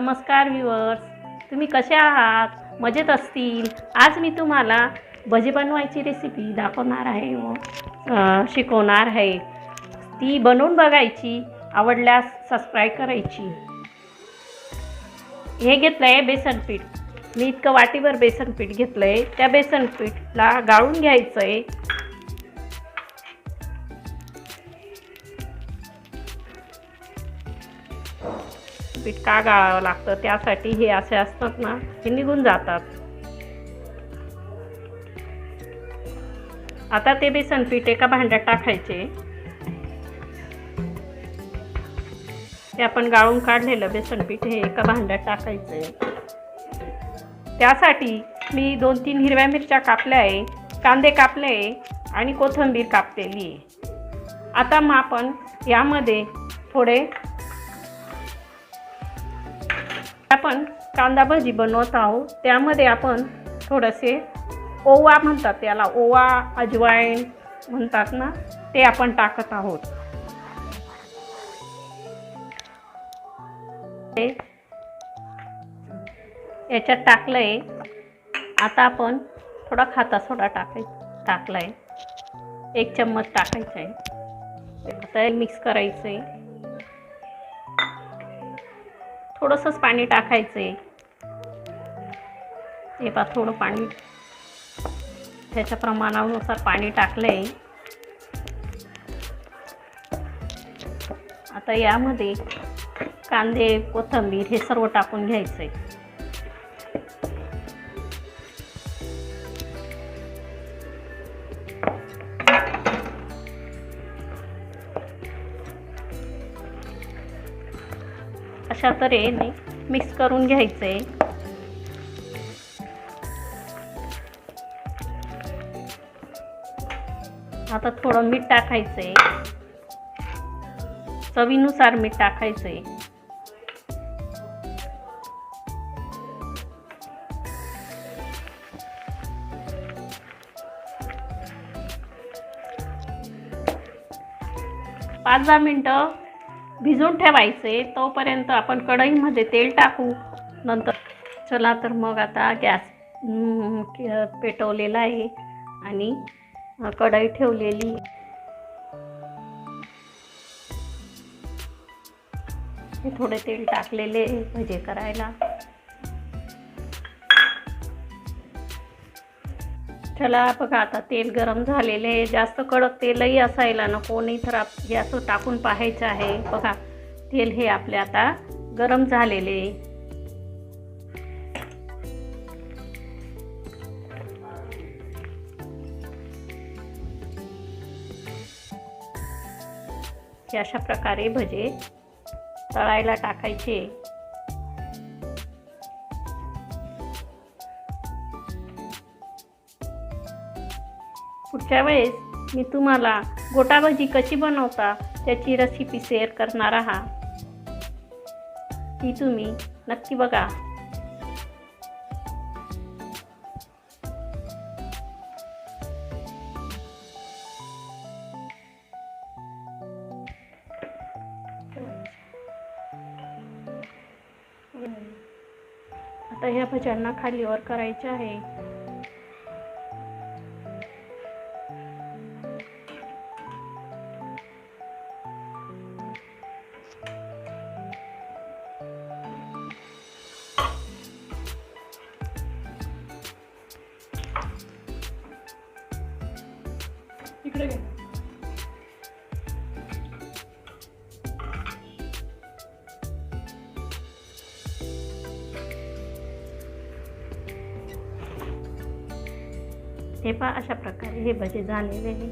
नमस्कार व्ह्युअर्स तुम्ही कसे आहात? मजेत असतील? आज मी तुम्हाला भजी बनवायची रेसिपी दाखवणार आहे. व शिकवणार आहे. ती बनवून बघायची. आवडल्यास सबस्क्राईब करायची. हे घेतलं आहे बेसन पीठ. मी इतकं वाटीभर बेसन पीठ घेतलं आहे त्या बेसन पीठला गाळून घ्यायचं आहे पीठ का गाळावं लागतं? त्यासाठी हे असे असतात ना हे निघून जातात. आता ते बेसन पीठ एका भांड्यात टाकायचे. ते आपण गाळून काढलेलं बेसन पीठ हे एका भांड्यात टाकायचं. त्यासाठी मी दोन तीन हिरव्या मिरच्या कापल्या आहे कांदे कापले आहे आणि कोथिंबीर कापलेली आहे. आता मग आपण यामध्ये थोडे आपण कांदा भजी बनवत आहोत. त्यामध्ये आपण थोडंसे ओवा म्हणतात त्याला ओवा अजवाईन म्हणतात ना ते आपण टाकत आहोत. ते याच्यात टाकलं आहे आता आपण थोडा खाता सोडा टाकाय टाकला आहे एक चम्मच टाकायचा आहे आता मिक्स करायचं आहे थोडंसंच पाणी टाकायचं आहे हे पा थोडं पाणी. त्याच्या प्रमाणानुसार पाणी टाकलं आहे आता यामध्ये कांदे कोथिंबीर हे सर्व टाकून घ्यायचं आहे अशा तऱ्हेने मिक्स करून घ्यायचं. आहे आता थोडं मीठ टाकायचं. आहे चवीनुसार मीठ टाकायचं. आहे पाच दहा मिनटं भिजून ठेवायचे तोपर्यंत आपण कढईमध्ये तेल टाकू. नंतर चला तर मग आता गॅस पेटवलेला आहे आणि कढई ठेवलेली. हे थोडे तेल टाकलेले म्हणजे भजे करायला. चला बघा आता तेल गरम झालेले आहे. जास्त कडक तेलही असायला नको. नाही तर आप हे असं टाकून पाहायचं आहे. बघा तेल हे आपले आता गरम झालेले आहे. अशा प्रकारे भजे तळायला टाकायचे. पुढच्या वेळेस मी तुम्हाला गोटा भजी कशी बनवता त्याची रेसिपी शेअर करणार आहात. ती तुम्ही नक्की बघा. आता ह्या भज्यांना खालीवर करायचे आहे. इकडे घे. हे पहा अशा प्रकारे हे भजे झालेले आहे